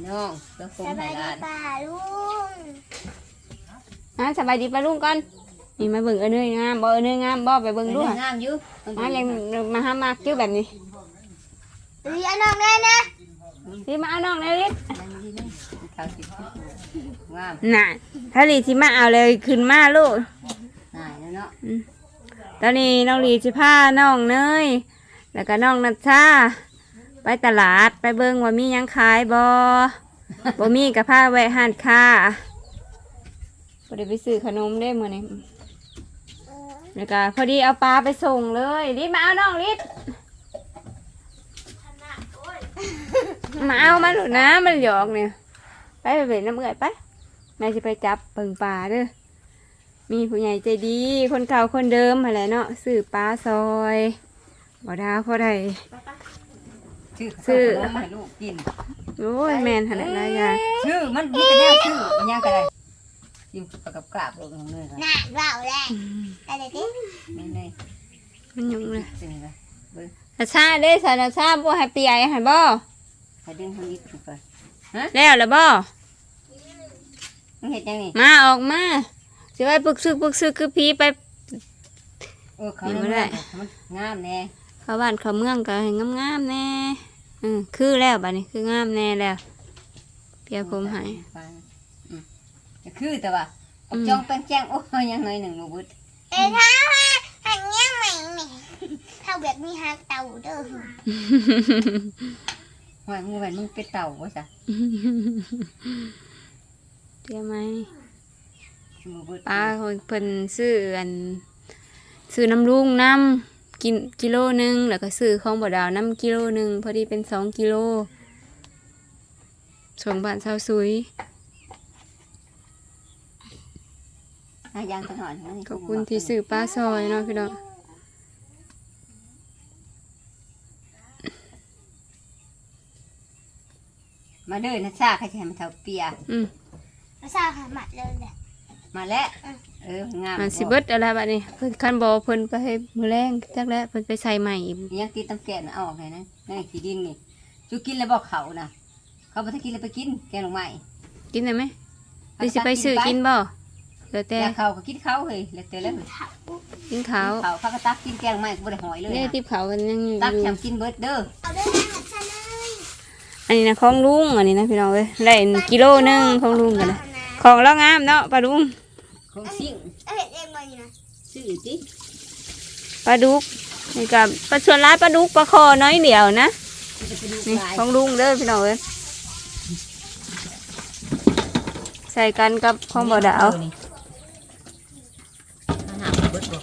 พี่น้องเพื่อคงสให้บายหดีลานป่าลุงอะสบายดีปะลุงก่อนนี่มาเบิ่งเอ้ยเนยงามบ่เอ้ยเนยงามบ่ไปเบิ่งดูเบิ่หั่นงงามอยู่มายังมาหามากจิ้วแบบนี้เรียนน้องได้นะสิมาเอาน้องเลยลิศนั่งดีนะข้าวสิบงามน่ะถ้าลีสิมาเอาเลยขึ้นมาลูก นายแล้วเนาะตอนนี้น้องลีสิพาน้องเนยแล้วก็น้องนัชชา ไปตลาดไปเบิ่งว่ามีหยังขายบ่บ่มีก็พาแวะห้านค้าบ่ได้ไปซื้อขนมได้มื้อนี้แล้วก็พอดีเอาปลาไปส่งเลยลิศมาเอาน้องลิศมาเอามาหลุดนะมันหยอกเนี่ย ไปไปเบ็ดน้ำเอื่อยไปแม่จะไปจับเปิงปลาเด้อมีผู้ใหญ่ใจดีคนเก่าคนเดิมอะไรเนาะซื้อปลาซอยบ่ดาพอได้ ชื่อชื่อขนมให้ลูกกินโอ้ยแมนขนาดไรยางชื่อมันมีแต่แนวชื่อมันยังก็ได้ยิ้มกับกราบลงเลยค่ะน่ะเบาแหละอะไรดิไม่ได้มันยุ่งเลยจริงเลยนาชาเด้สานาชาบ่ให้เปียให้บ่ให้ดึงทางนี้ขึ้นไปแล้วล่ะบ่มันเห็ดยังนี่มาออกมาสิไว้ปึกซึกปึกซึกคือผีไปโอ้เขาเห็นบ่เรื่องได้มันงามแน่เข้าบ้านเข้าเมืองก็ให้งามๆแน่ อือคือแล้วบัดนี้คืองามแน่แล้วเปียผมให้อืมจะคือแต่ว่าเอาจ้องเป็นแจ้งโอ้ยยังไงหนึ่งหนูบุตรเอ้ยท้าว่าหันเงี้ยใหม่แหม่เท่าแบบมีฮักเต่าเด้อหอยงูแหวนมึงเป็นเต่าวะจ้ะเตรียมไหมหนูบุตรป้าคนเพิ่นซื้ออันซื้อน้ำลุงน้ำ กินกิโลหนึงแล้วก็ซื้อของบ่ดาวน้ำกิโลหนึงพอดีเป็นสองกิโลสองบาทเท่าซุยหายางตลอดนะนี่ขอบคุณที่ซื้อป้าซอยเนาะพี่น้องมาเด้อนะชาใครจะให้มันเท่าเปียอืมภาษาขมัดเลยแหละ มาแล้วเอองามมันสิเบิดอะไรบัดนี้เพิ่นคันบ่เพิ่นไปให้มื้อแรงจักแล้วเพิ่นไปใส่ใหม่อีกยังตีตำแกนเอาออกเลยนะนั่นขี้ดินนี่จูกินแล้วบอกเขานะเขาบอกถ้ากินแล้วไปกินแกงลงไม้กินได้ไหมหรือสิไปซื้อกินบ่เหลือแต่แต่เขาก็กินเขาเฮ้ยแล้วแต่แล้วกินข้าวเขาเขาก็ตักกินแกงลงไม้ก็บ่ได้หอยเลยเนี่ยนะติบข้าวกันยังอยู่ตักแถมกินเบิดเด้อเอาด้วยนะหัดชะเลยอันนี้นะของลุงอันนี้นะพี่น้องเอ้ยได้กิโลหนึงของลุงกันนะ ของเรางามเนาะปลาดุงของซิ่งเอ้ยเอ็งมาอยู่นะซื้อติปลาดุกนี่กับปลาชวนร้ายปลาดุกปลาคอน้อยเดียวนะมันจะไปดูนี่ลายของลุงเด้อพี่น้องเอ้ยใส่กันกับของบ่ดาวนี่อาหารเบิดบอก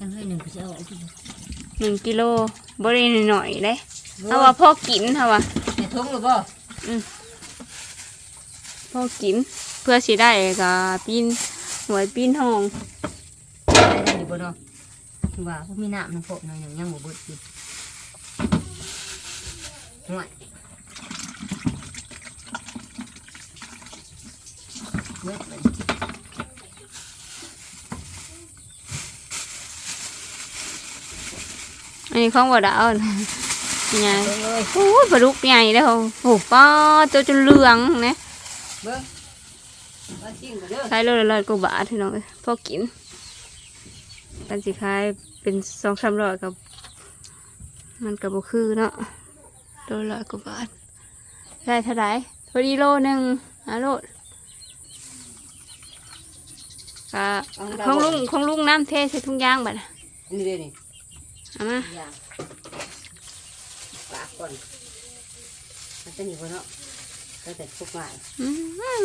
ยังให้หนึ่งก็จะเอาออกที่หนึ่งกิโลบริหน่อยๆเลยเอาว่าพ่อกินเอาว่าในทุ่งหรือบ่พ่อกินเพื่อสิได้กับปีนหวยปีนห้องได้ได้อยู่บ่เนาะคือว่าพวกมีน้ำน้ำพกหน่อยหนึ่งยังบ่เบิดอยู่ห่วยเบิดเลยอันนี้ของบ่ดาวนะนี่ไงเบิ่งเลยโอ้ยปลาดุกใหญ่เลยโอ้โหป้าตัวจนเหลืองนะเบิ่ง ขายโลละร้อยกว่าบาทพี่น้องเอ้ยพอกินกันสิขายเป็นสองสามร้อยกับ มันกับบ่คือเนาะโลละร้อยกว่าบาทได้เท่าไหร่พอดีโลหนึ่งอะโลดอะของลุงของลุงน้ำเทใส่ถุงยางบัดน่ะนี่เด้อนี่เอามาอย่างปากก่อนมันจะหนีบ่เนาะ ก็แต่พวกหลายอืม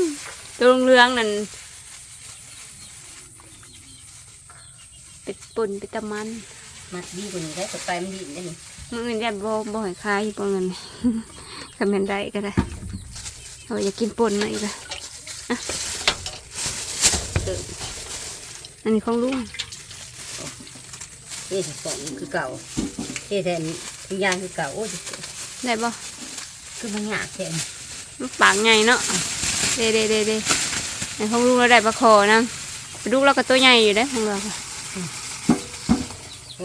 ตัวเหลืองๆนั่นเป็ดปุ่นเป็ดตะมัน มัดดีกว่านี้ได้แต่ไปมันดีได้นี่มือเงินยันบ่บ่ให้ขายอยู่บ่เงิน คำเป็นได้ก็ได้เอาอยากกินป่นหน่อยละเด้ออันนี้ของลุงเอ๊ะสองคือเก่าเอ๊ะแทนทุกอย่างคือเก่าโอ้ยได้บ่คือมันยากแทน มันปากใหญ่เนาะเด้เด้เด้เด้อันของลุงเราได้ปลาคอนะปลาดุกเราก็ตัวใหญ่อยู่ได้อของเราค่ะ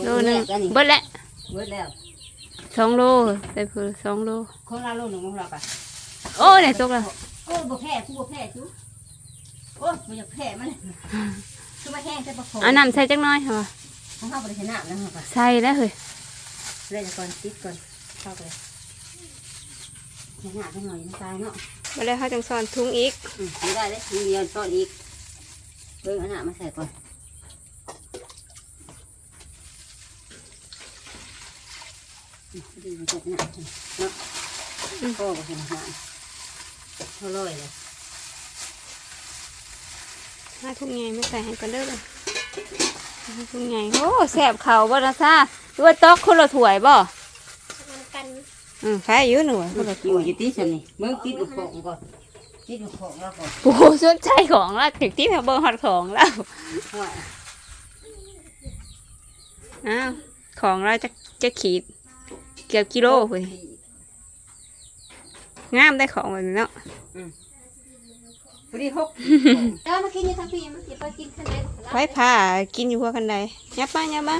โลหนึงอันนี้เบิดแล้วเบิดแล้วสองโลได้เพื่อสองโลของเราโลหนึ่งของเราปะโอ้เนี่ยตกแล้วโอ้ยบ่แพ้กูบ่แพ้จุโอ้ยบ่อยากแพ้มันคือมาแห้งแต่บ่พอเอาน้ำใส่จักหน้อยเหรอของเฮาบ่ได้ชนะแล้วเฮาก็ใส่แล้วเฮ้ยเล่นก่อนติดก่อนเข้าไป ชนะจังหน่อยมันตายเนาะมาแล้วเขาจังสอนทุงอีกอืมไม่ได้เลยมีเดียวซอดอีกเบิ่งอันน่ะมาใส่ก่อนอืมดีมันจะหนักเนาะโอ้ก็เห็นหางเท่าร้อยเลยห้าทุงใหญ่ไม่ใส่ให้กันเด้อเลยห้าทุงใหญ่โอ้แสบเข่าบ่นะซ่าหรือว่าตอกคนละถ้วยบ่มันกัน อืมใครอายุหนูคนมันละอถ้วยยู่ที่ฉันนี่เบิ่งติดลูกโป่งก่อนติดลูกโป่งแล้วก่อนโอ้โหสนใจของละถึงที่แถวเบอร์ฮอตของแล้วว่าอ้าวของเราจะจะขีดเกือบกิโลเว้ยงามได้ของแบบนี้เนาะพอดีหกเออมากินอยู่ทั้งปีมาอย่าไปกินคันใดไว้ผ่ากินอยู่หัวคันใดยับมายับมา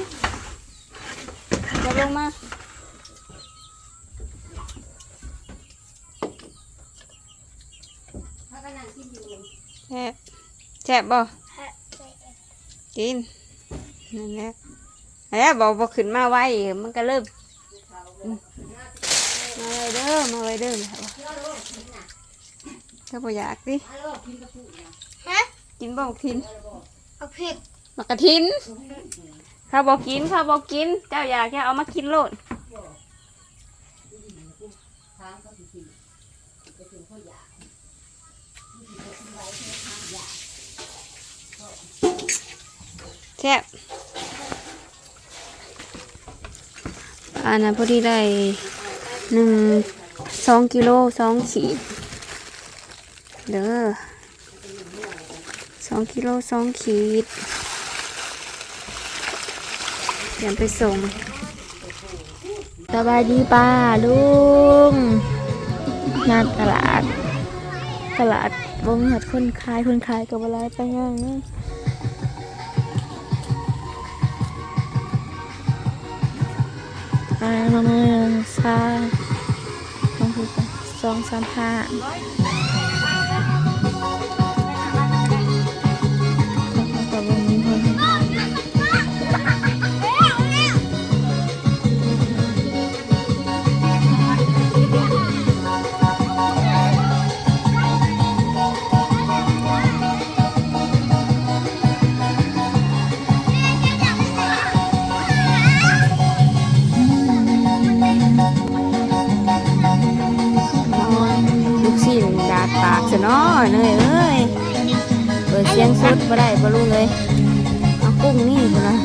ยับลงมา ถ้า ก็นั่งกินอยู่แซ่บแซ่บบ่ฮะกินนั่นแหละแล้วบอกบอกขึ้นมาไว้มันก็เริ่มอืมมาไว้เด้อมาไว้เด้อแล้วก็บ่อยากดิฮะกินบ่บอกทินเอาพริกมากระทินเขาบอกกินเขาบอกกิน เจ้าอยากแค่เอามากินโลด แซ่บอันนั้นพอดีได้หนึ่งสองกิโลสองขีดเด้อสองกิโลสองขีดเดี๋ยวไปส่งสบายดีป้าลุงงานตลาด ตลาด บ่มีหัดคนขายคนขายกับอะไรไปย่างนี้อะไปมาเมืองซาต้องพูดไปสองสามห้าะเนาะเลยเอ้ย เปิดเสียงสดบ่ได้บ่รู้เลย เอากุ้งนี่พุ่นนะ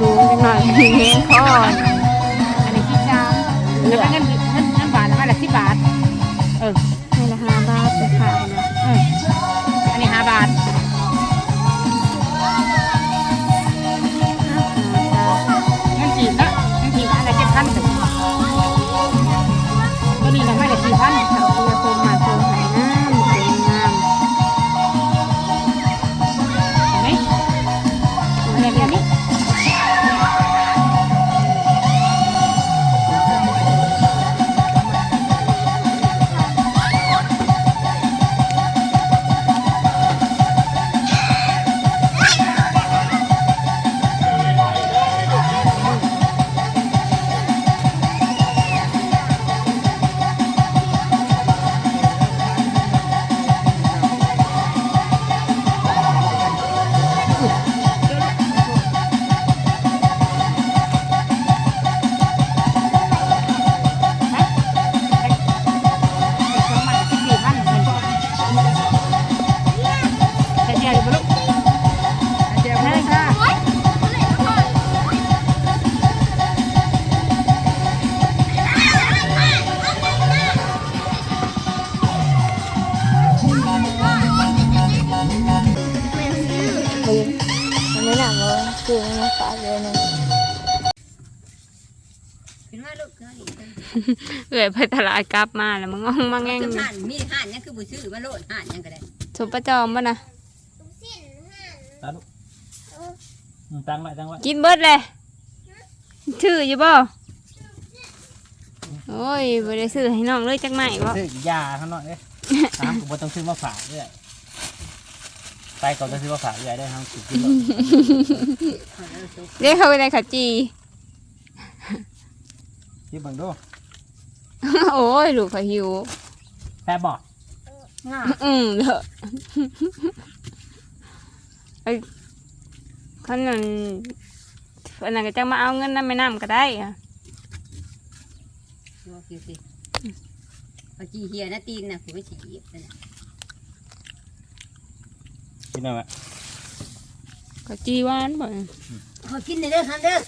สูงจังหน่อยมีเงี้ยคอนอั ซื้อมาฝากเลยนึงเป็นว่าลูกเอ้ยเอ้ยไปตลาดกลับมาแล้วมันงองมาแง่งคือห่านมีห่านยังคือบุซื้อมาโลดห่านยังก็ได้สมประจอมบ่นะสิ้นห้าตาลูกอืมตั้งไว้ตั้งไว้กินเบิดเลยชื่ออยู่บ่โอ้ยบ่ได้ซื้อให้น้องเลยจักไหม่บ่ซื้อยาข้างนอกเด้ตามกูบ่ต้องซื้อมาฝากเรื่อย ไปก่อนจะซื้อมาฝากเรื่อยได้ทั้งสิบกิโลเรียกเขาไปได้ขาวจีที่เบิ่งดูโอ้ยลูกเขาหิวแพ้บอกง่าอืมเถอะไอ้คนนั้นคนนั้นก็จะมาเอาเงินนั่นไม่นำก็ได้อะดูคิวสิเอาจีเฮียนะตีนนะผมไม่ฉีดนั่น น่ะกินได้ไหมขาวจีหวานบ่ขอกินหน่อยเด้อฮันเด้อ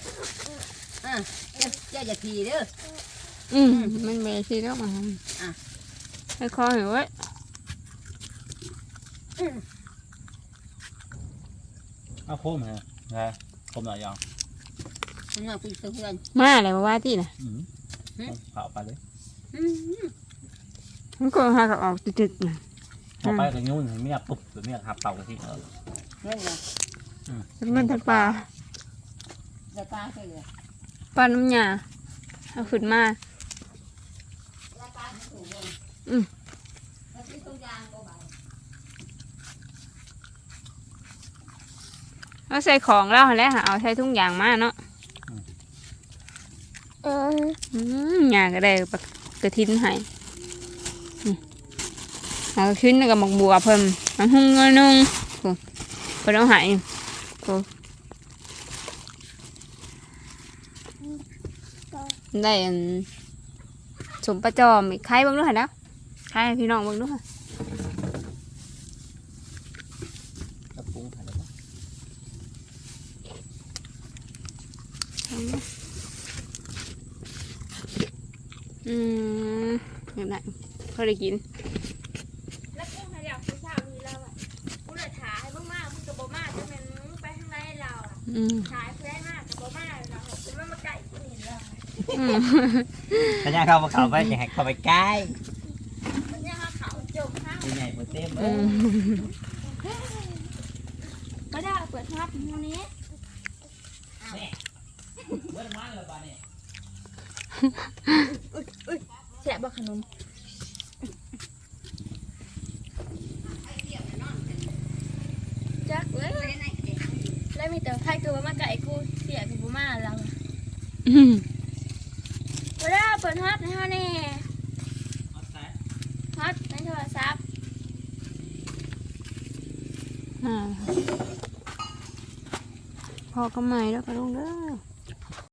อ่าเจ้าอย่าทีเด้ออืมมันไม่ใช่แล้วมันอะให้คอหิวไว้เอาโคมฮะนะโคมหน่อยยังมันมาคุยกับเพื่อนมาอะไรมาว่าที่น่ะอืมเผาไปเลยอืมมันก็หากับออกจุดๆน่ะ เอาไปกับยุ่นเมียปุ๊บหรือเมียหับเป่ากะทิเออเรื่องเนาะทั้งเงินทั้งปลาเดี๋ยวตาใช่เลยปลาน้ำยาเอาขึ้นมาแล้วตาจะถูกบนอืมแล้วซื้อตรงยางก็ไปเอาใส่ของแล้วหั่นแหล้วเอาใส่ทุ่งยางมาเนาะเออ อืมยางก็ได้ปะกระทินให้อืม เอาชิ้นกับหมกบัวเพิ่มน้ำหุ่งเงินนุ่งโอ้เพิ่นเอาให้โอ้ได้สมประจอมอีกใครบิ่งดูหั่นแล้วใครพี่น้องบิ่งดูหั่นกระปุงใส่ได้ปะอืมเห็นไหมพอได้กิน เราอะอืมถ่ายเพื่อนมากกับโบมากเรากูไม่มาไก่กูนี่เลยอืมถ้าย่าเข้ามาเข้าไปจะให้เข้าไปใกล้มันเนี่ยเขาเขาจมห้าตัวใหญ่หมดเต็มเลอืยมก็ได้เปิดทับตรงนี้เบิ้ลมาเลยบ้านนี้แฉะบักขนมจักเลยแล้วมีแต่ไพ่ตัวมาไก่กูเสียกับโบ มากเราอืมก็ได้เปิดทับในห้องนี่เอาใส่ทับในโทรศัพท์อ่าพอก็ไม่แล้วก็ลงเด้อ